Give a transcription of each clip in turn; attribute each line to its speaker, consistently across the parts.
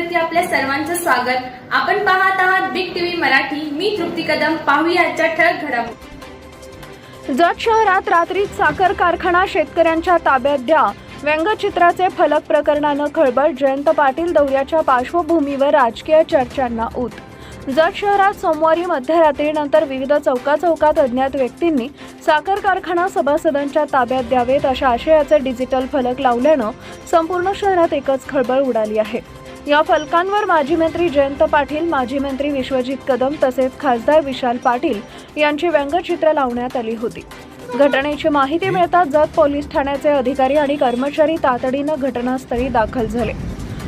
Speaker 1: मराठीवरती आपल्या सर्वांचं स्वागत. आपण पाहत आहात बिग टीव्ही मराठी. मी तृप्ती कदम. पाहूया आजच्या ठळक घडामोडी.
Speaker 2: जत शहरात रात्रीत साखर कारखाना शेतकऱ्यांच्या ताब्यात द्या. व्यंगचित्राचे फलक प्रकरणानं खळबळ. जयंत पाटील दौऱ्याच्या पार्श्वभूमीवर राजकीय चर्चांना ऊत. जत शहरात सोमवारी मध्यरात्रीनंतर विविध चौकाचौकात अज्ञात व्यक्तींनी साखर कारखाना सभासदांच्या ताब्यात द्यावेत अशा आशयाचे डिजिटल फलक लावल्यानं संपूर्ण शहरात एकच खळबळ उडाली आहे. या फलकांवर माजी मंत्री जयंत पाटील माजी मंत्री विश्वजित कदम तसेच खासदार विशाल पाटील यांची व्यंगचित्र लावण्यात आली होती. घटनेची माहिती मिळताच जत पोलीस ठाण्याचे अधिकारी आणि कर्मचारी तातडीनं घटनास्थळी दाखल झाले.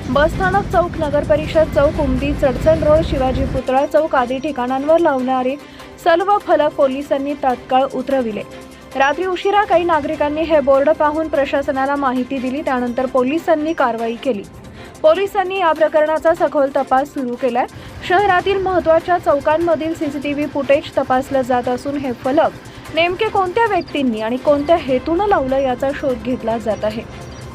Speaker 2: बसस्थानक चौक नगर परिषद चौक उमदी चडचण रोड शिवाजी पुतळा चौक आदी ठिकाणांवर लावणारे सर्व फलक पोलिसांनी तात्काळ उतरविले. रात्री उशिरा काही नागरिकांनी हे बोर्ड पाहून प्रशासनाला माहिती दिली त्यानंतर पोलिसांनी कारवाई केली. पोलिसांनी या प्रकरणाचा सखोल तपास सुरू केलाय. शहरातील महत्त्वाच्या चौकांमधील सीसीटीव्ही फुटेज तपासलं जात असून हे फलक नेमके कोणत्या व्यक्तींनी आणि कोणत्या हेतूनं लावलं याचा शोध घेतला जात आहे.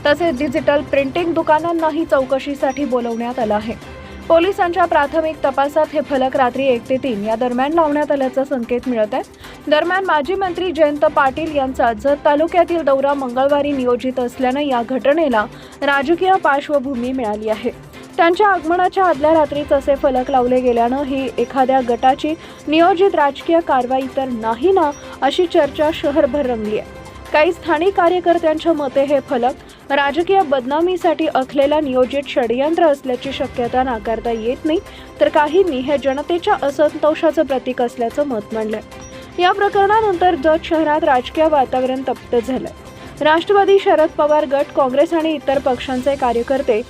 Speaker 2: तसेच डिजिटल प्रिंटिंग दुकानांनाही चौकशीसाठी बोलवण्यात आलं आहे. पोलिसांच्या प्राथमिक तपासात हे फलक रात्री एक ते तीन या दरम्यान लावण्यात आल्याचा संकेत मिळत आहे. दरम्यान माजी मंत्री जयंत पाटील यांचा जत तालुक्यातील दौरा मंगळवारी नियोजित असल्यानं या घटनेला राजकीय पार्श्वभूमी मिळाली आहे. त्यांच्या आगमनाच्या आदल्या रात्रीच असे फलक लावले गेल्यानं ही एखाद्या गटाची नियोजित राजकीय कारवाई तर नाही ना अशी चर्चा शहरभर रंगली आहे. काही स्थानिक कार्यकर्त्यांच्या मते हे फलक राजकीय बदनामीसाठी आखलेला नियोजित षडयंत्र असल्याची शक्यता नाकारता येत नाही तर काहींनी हे जनतेच्या असंतोषाचं प्रतीक असल्याचं मत मांडलंय. या प्रकरणानंतर जत शहरात राजकीय वातावरण तप्त झालंय. राष्ट्रवादी शरद पवार गट काँग्रेस आणि इतर पक्षांचे कार्यकर्ते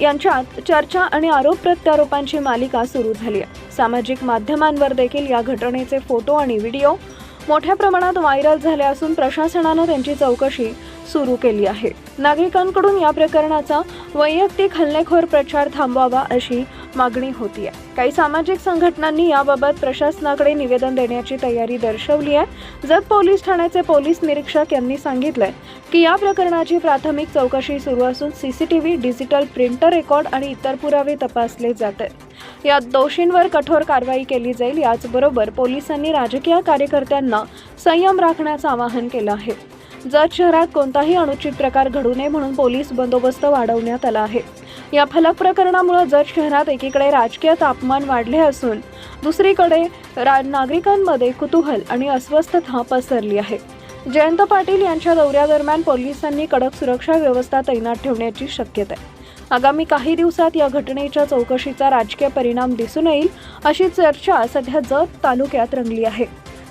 Speaker 2: यांच्यात चर्चा आणि आरोप प्रत्यारोपांची मालिका सुरू झाली आहे. सामाजिक माध्यमांवर देखील या घटनेचे फोटो आणि व्हिडिओ मोठ्या प्रमाणात व्हायरल झाले असून प्रशासनानं त्यांची चौकशी सुरू केली आहे. नागरिकांकडून या प्रकरणाचा वैयक्तिक हल्लेखोर प्रचार थांबवावा अशी मागणी होती आहे. काही सामाजिक संघटनांनी याबाबत प्रशासनाकडे निवेदन देण्याची तयारी दर्शवली आहे. जत पोलीस ठाण्याचे पोलीस निरीक्षक यांनी सांगितलंय की या प्रकरणाची प्राथमिक चौकशी सुरू असून सीसीटीव्ही डिजिटल प्रिंटर रेकॉर्ड आणि इतर पुरावे तपासले जात आहेत. यात दोषींवर कठोर कारवाई केली जाईल. याचबरोबर पोलिसांनी राजकीय कार्यकर्त्यांना संयम राखण्याचं आवाहन केलं आहे. जत शहरात कोणताही अनुचित प्रकार घडू नये म्हणून पोलीस बंदोबस्त वाढवण्यात आला आहे. या फलक प्रकरणामुळे जत शहरात एकीकडे राजकीय तापमान वाढले असून दुसरीकडे रा नागरिकांमध्ये कुतूहल आणि अस्वस्थता पसरली आहे. जयंत पाटील यांच्या दौऱ्यादरम्यान पोलिसांनी कडक सुरक्षा व्यवस्था तैनात ठेवण्याची शक्यता आहे. आगामी काही दिवसात या घटनेच्या चौकशीचा राजकीय परिणाम दिसून येईल अशी चर्चा सध्या जत तालुक्यात रंगली आहे.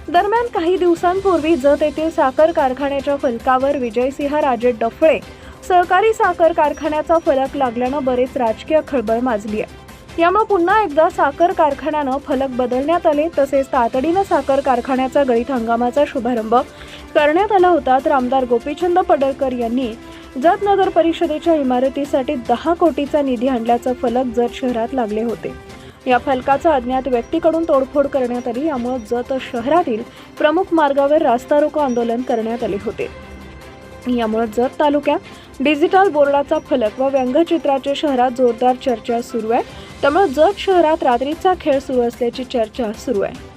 Speaker 2: दरम्यान काही दिवसांपूर्वी जत येथील साखर कारखान्याच्या फलकावर विजयसिंह राजे डफळे सहकारी साखर कारखान्याचा फलक लागल्यानं बरेच राजकीय खळबळ माजली आहे. यामुळे पुन्हा एकदा साखर कारखान्यानं फलक बदलण्यात आले तसेच तातडीनं साखर कारखान्याचा गळीत हंगामाचा शुभारंभ करण्यात आला होता तर आमदार गोपीचंद पडळकर यांनी जत नगर परिषदेच्या इमारतीसाठी दहा कोटीचा निधी आणल्याचं फलक जत शहरात लागले होते. या फलकाचा अज्ञात व्यक्तीकडून तोडफोड करण्यात आली यामुळे जत शहरातील प्रमुख मार्गावर रास्ता रोको आंदोलन करण्यात आले होते. यामुळे जत तालुक्यात डिजिटल बोर्डाचा फलक व व्यंगचित्राच्या शहरात जोरदार चर्चा सुरू आहे. त्यामुळे जत शहरात रात्रीचा खेळ सुरू असल्याची चर्चा सुरू आहे.